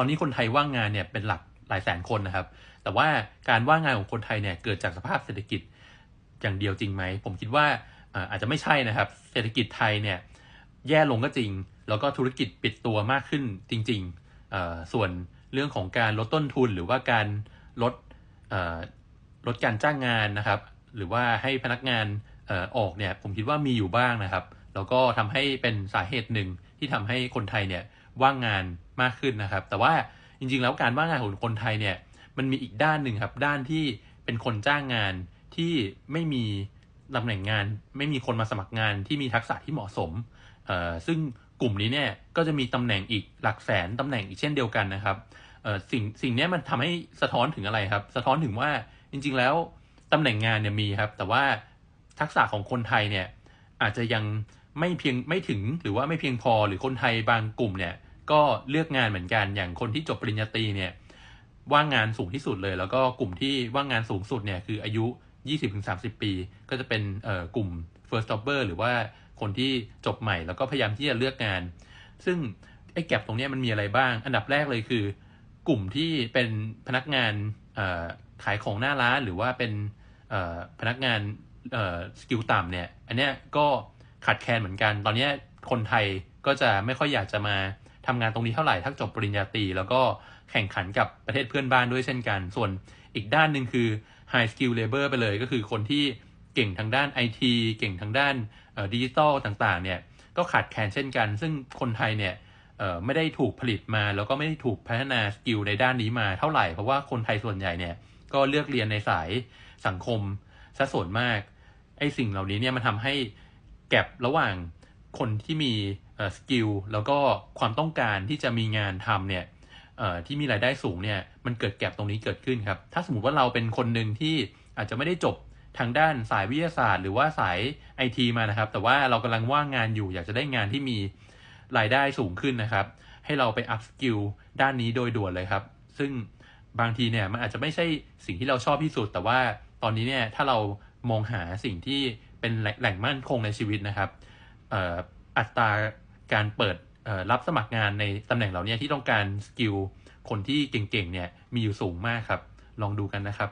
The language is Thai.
ตอนนี้คนไทยว่างงานเนี่ยเป็นหลักหลายแสนคนนะครับ แต่ว่าการว่างงานของคนไทยเนี่ยเกิดจากสภาพเศรษฐกิจอย่างเดียวจริงไหม ผมคิดว่าอาจจะไม่ใช่นะครับ เศรษฐกิจไทยเนี่ยแย่ลงก็จริง แล้วก็ธุรกิจปิดตัวมากขึ้นจริงๆ ส่วนเรื่องของการลดต้นทุนหรือว่าการลดลดการจ้างงานนะครับ หรือว่าให้พนักงานออกเนี่ยผมคิดว่ามีอยู่บ้างนะครับ แล้วก็ทำให้เป็นสาเหตุหนึ่งที่ทำให้คนไทยเนี่ย ว่างงานมากขึ้นนะครับ แต่ว่าจริงๆ แล้วการว่างงานของคนไทยเนี่ยมันมีอีกด้านหนึ่งครับ ด้านที่เป็นคนจ้างงานที่ไม่มีตำแหน่งงาน ไม่มีคนมาสมัครงานที่มีทักษะที่เหมาะสมเออซึ่งกลุ่มนี้เนี่ยก็จะมีตำแหน่งอีกหลักแสนตำแหน่งอีกเช่นเดียวกันนะครับเออสิ่งสิ่งนี้มันทำให้สะท้อนถึงอะไรครับ สะท้อนถึงว่าจริง ๆ แล้วตำแหน่งงานเนี่ยมีครับ แต่ว่าทักษะของคนไทยเนี่ยอาจจะยังไม่เพียงไม่ถึงหรือว่าไม่เพียงพอหรือคนไทยบางกลุ่มเนี่ย ก็เลือกงานเหมือนกันอย่างคนที่จบปริญญาตรีเนี่ยว่างงานสูงที่สุดเลย แล้วก็กลุ่มที่ว่างงานสูงสุดเนี่ยคืออายุ 20-30 ปี ก็จะเป็นกลุ่ม first jobber หรือว่าคนที่จบใหม่แล้วก็พยายามที่จะเลือกงาน ซึ่งไอ้แกลบตรงนี้มันมีอะไรบ้าง อันดับแรกเลยคือ กลุ่มที่เป็นพนักงานขายของหน้าร้านหรือว่าเป็นพนักงานสกิลต่ำเนี่ย อันนี้ก็ขาดแคลนเหมือนกัน ตอนนี้คนไทยก็จะไม่ค่อยอยากจะมา ทำงานตรงนี้เท่าไหร่ถ้าจบปริญญาตรีแล้วก็แข่งขันกับประเทศเพื่อนบ้านด้วยเช่นกัน ส่วนอีกด้านหนึ่งคือ high skill labor ไปเลยก็คือคนที่เก่งทางด้าน IT เก่งทางด้านดิจิตอลต่างๆเนี่ยก็ขาดแคลนเช่นกัน ซึ่งคนไทยเนี่ยไม่ได้ถูกผลิตมา แล้วก็ไม่ได้ถูกพัฒนาสกิลในด้านนี้มาเท่าไหร่ เพราะว่าคนไทยส่วนใหญ่เนี่ยก็เลือกเรียนในสายสังคมซะส่วนมากไอ้สิ่งเหล่านี้เนี่ยมันทำให้แก็บระหว่าง คนที่มีสกิลแล้วก็ความต้องการที่จะมีงานทำเนี่ยที่มีรายได้สูงเนี่ยมันเกิดแก็บตรงนี้เกิดขึ้นครับ ถ้าสมมติว่าเราเป็นคนหนึ่งที่อาจจะไม่ได้จบทางด้านสายวิทยาศาสตร์ หรือว่าสายไอทีมานะครับ แต่ว่าเรากำลังว่างงานอยู่อยากจะได้งานที่มีรายได้สูงขึ้นนะครับ ให้เราไปอัพสกิลด้านนี้โดยด่วนเลยครับ ซึ่งบางทีเนี่ยมันอาจจะไม่ใช่สิ่งที่เราชอบที่สุด แต่ว่าตอนนี้เนี่ยถ้าเรามองหาสิ่งที่เป็นแหล่งมั่นคงในชีวิตนะครับ อัตราการเปิดรับสมัครงานในตำแหน่งเหล่านี้ที่ต้องการสกิลคนที่เก่งๆเนี่ยมีอยู่สูงมากครับ ลองดูกันนะครับ